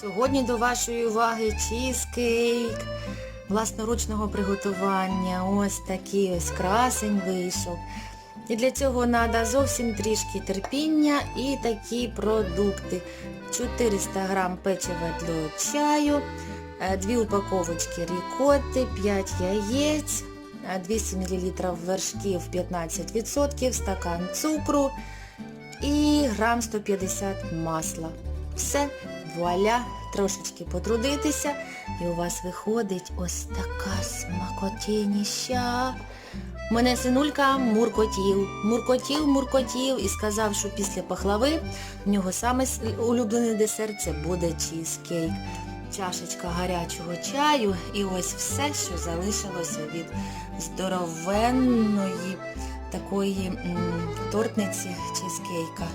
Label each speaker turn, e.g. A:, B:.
A: Сьогодні до вашої уваги чізкейк власноручного приготування. Ось такий ось красень вийшов. І для цього треба зовсім трішки терпіння і такі продукти. 400 грам печива для чаю, 2 упаковочки рікотти, 5 яєць, е, 200 мл вершків 15%, стакан цукру і грам 150 масла. Все, вуаля, трошечки потрудитися, і у вас виходить ось така смакотініща. Мене синулька муркотів, муркотів, муркотів і сказав, що після пахлави в нього саме улюблений десерт це буде чізкейк. Чашечка гарячого чаю і ось все, що залишилося від здоровенної такої м, тортниці чізкейка.